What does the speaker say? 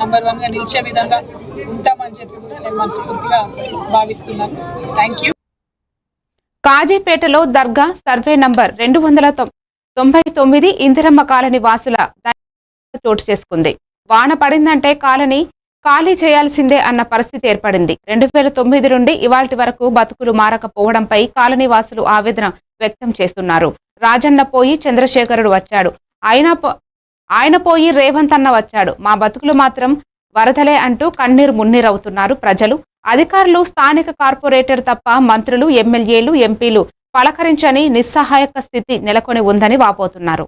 Number వన్గా నిలిచే విధంగా ఉంటామని చెప్పి కూడా నేను మనస్ఫూర్తిగా భావిస్తున్నాను. థ్యాంక్ యూ కాజీపేటలో దర్గా సర్వే నంబర్ రెండు వందల తొం- తొంభై తొమ్మిది ఇందిరమ్మ కాలనీ వాసుల చోటు చేసుకుంది. వాన పడిందంటే కాలనీ ఖాళీ చేయాల్సిందే అన్న పరిస్థితి ఏర్పడింది. రెండు వేల తొమ్మిది నుండి ఇవాల్టి వరకు బతుకులు మారకపోవడంపై కాలనీ వాసులు ఆవేదన వ్యక్తం చేస్తున్నారు. రాజన్న పోయి చంద్రశేఖరుడు వచ్చాడు. అయినా ఆయన పోయి రేవంత్ అన్న వచ్చాడు. మా బతుకులు మాత్రం వరదలే అంటూ కన్నీరు మున్నీరవుతున్నారు ప్రజలు. అధికారులు స్థానిక కార్పొరేటర్ తప్ప మంత్రులు ఎమ్మెల్యేలు ఎంపీలు పలకరించని నిస్సహాయక స్థితి నెలకొని ఉందని వాపోతున్నారు.